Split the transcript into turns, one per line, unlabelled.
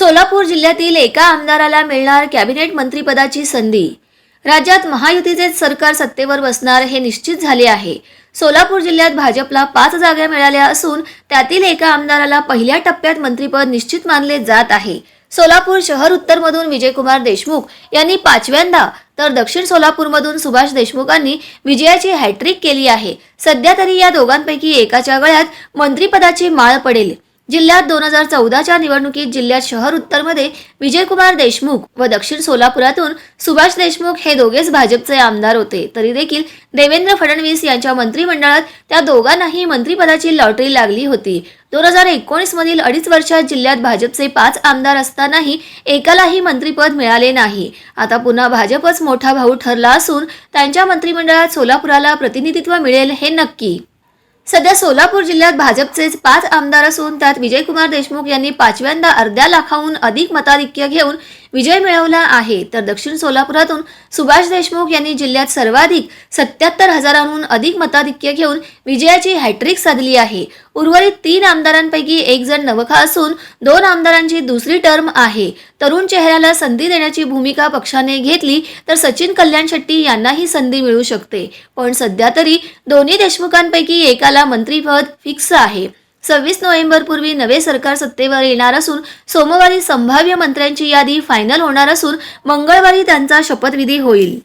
सोलापूर जिल्ह्यातील एका आमदाराला मिळणार कॅबिनेट मंत्रीपदाची संधी. राज्यात महायुतीचे सरकार सत्तेवर बसणार हे निश्चित झाले आहे. सोलापूर जिल्ह्यात भाजपला पाच जागा मिळाल्या असून त्यातील एका आमदाराला पहिल्या टप्प्यात मंत्रीपद निश्चित मानले जात आहे. सोलापूर शहर उत्तरमधून विजयकुमार देशमुख यांनी पाचव्यांदा तर दक्षिण सोलापूरमधून सुभाष देशमुखांनी विजयाची हॅट्रिक केली आहे. सध्या तरी या दोघांपैकी एकाच्या गळ्यात मंत्रीपदाची माळ पडेल. जिल्ह्यात दोन हजार चौदाच्या निवडणुकीत जिल्ह्यात शहर उत्तरमध्ये विजयकुमार देशमुख व दक्षिण सोलापुरातून सुभाष देशमुख हे दोघेच भाजपचे आमदार होते. तरी देखील देवेंद्र फडणवीस यांच्या मंत्रिमंडळात त्या दोघांनाही मंत्रिपदाची लॉटरी लागली होती. दोन हजार एकोणीस मधील अडीच वर्षात जिल्ह्यात भाजपचे पाच आमदार असतानाही एकालाही मंत्रिपद मिळाले नाही. आता पुन्हा भाजपच मोठा भाऊ ठरला असून त्यांच्या मंत्रिमंडळात सोलापुराला प्रतिनिधित्व मिळेल हे नक्की. सध्या सोलापूर जिल्ह्यात भाजपचेच पाच आमदार असून त्यात विजयकुमार देशमुख यांनी पाचव्यांदा अर्ध्या लाखाहून अधिक मताधिक्य घेऊन विजय मिळवला आहे. तर दक्षिण सोलापुरातून सुभाष देशमुख यांनी जिल्ह्यात सर्वाधिक सत्याहत्तर हजारांहून अधिक मताधिक्य घेऊन विजयाची हॅट्रिक साधली आहे. उर्वरित तीन आमदारांपैकी एक जण नवखा असून दोन आमदारांची दुसरी टर्म आहे. तरुण चेहऱ्याला संधी देण्याची भूमिका पक्षाने घेतली तर सचिन कल्याण शेट्टी यांनाही संधी मिळू शकते. पण सध्या तरी दोन्ही देशमुखांपैकी एकाला मंत्रीपद फिक्स आहे. सव्वीस नोव्हेंबर पूर्वी नवे सरकार सत्तेवर येणार असून सोमवारी संभाव्य मंत्र्यांची यादी फायनल होणार असून मंगळवारी त्यांचा शपथविधी होईल.